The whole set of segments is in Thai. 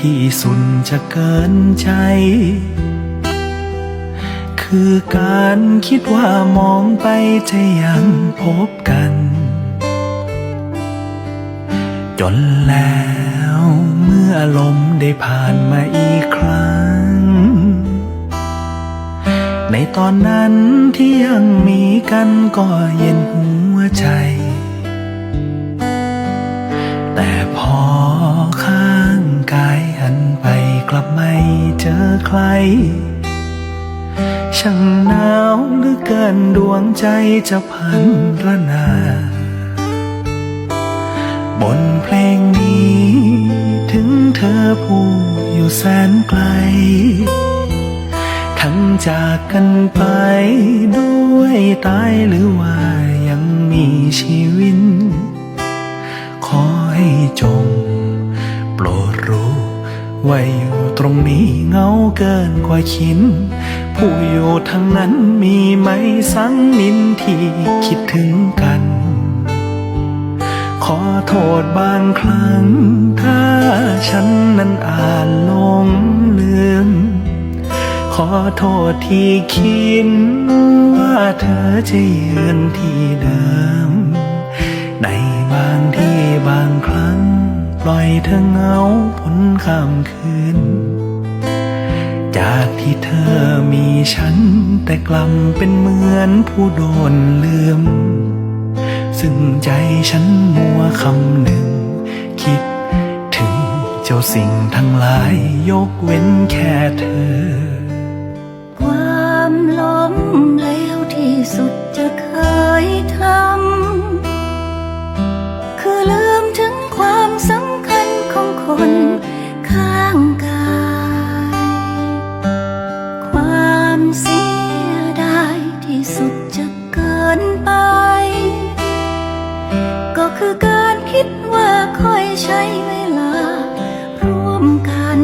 ที่สุดจะเกินใจ คือการคิดว่ามองไปจะยังพบกัน จนแล้วเมื่อลมได้ผ่านมาอีกครั้ง ในตอนนั้นที่ยังมีกันก็เย็นหัวใจ แต่พอข้า กลับไม่เจอใคร ช่างหนาวเหลือเกินดวงใจจะพันระนา บนเพลงนี้ ถึงเธอผู้อยู่แสนไกล ทั้งจากกันไปด้วยตายหรือว่ายังมีชีวิต ขอให้จง ไว่าอยู่ตรงนี้เงาเกินกว่าคิดผู้อยู่ทางนั้นมีไหมสังนินที่คิดถึงกัน ขอโทษบางครั้ง ถ้าฉันนั้นอาจลงลืม ขอโทษที่คิดว่าเธอจะยืนที่เดิม ในบางที่บางครั้ง ล่อยเธอเหงาพ้นข้ามคืน จากที่เธอมีฉัน แต่กลับเป็นเหมือนผู้โดนลืม ซึ่งใจฉันมัวคำหนึ่ง คิดถึงเจ้าสิ่งทั้งหลายยกเว้นแค่เธอ คิดว่าค่อยใช้เวลา ร่วมกัน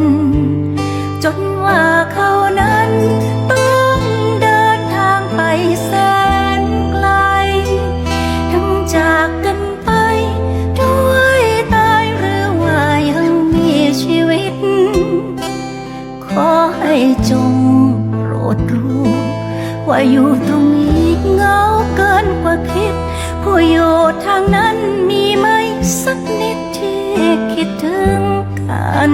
จนว่าเขานั้นต้องเดินทางไปแสนไกล ทั้งจากกันไป ด้วยตายหรือว่ายังมีชีวิต ขอให้จงโปรดรู้ ว่าอยู่ตรงนี้เงาเกินกว่าคิด ผู้อยู่ทางนั้นมีไหม สักนิดที่คิดถึงกัน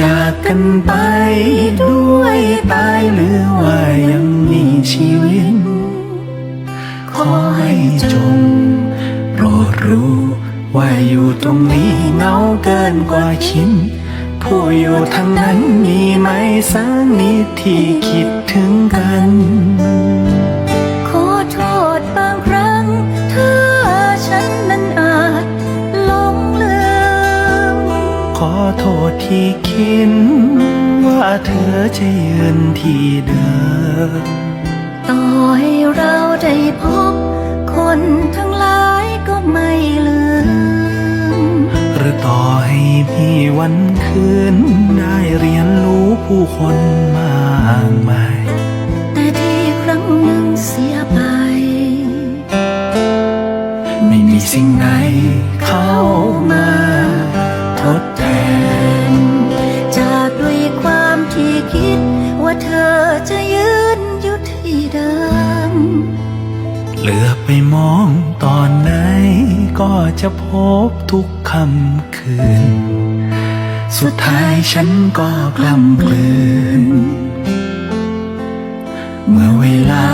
จากกันไปด้วยตายหรือว่ายังมีชีวิต ขอให้จงโปรดรู้ว่าอยู่ตรงนี้เหงาเกินกว่าคิดผู้อยู่ทางนั้นมีไหมสักนิดที่คิดถึงกัน โทษที่คิดว่าเธอจะยืนที่เดิม ต่อให้เราได้พบ คนทั้งหลายก็ไม่ลืม หรือต่อให้มีวันคืน ได้เรียนรู้ผู้คนมากมาย แต่ที่ครั้งหนึ่งเสียไป ไม่มีสิ่งไหน เหลือไปมองตอนไหน ก็จะพบทุกคำคืน สุดท้ายฉันก็กลำกลืน เมื่อเวลา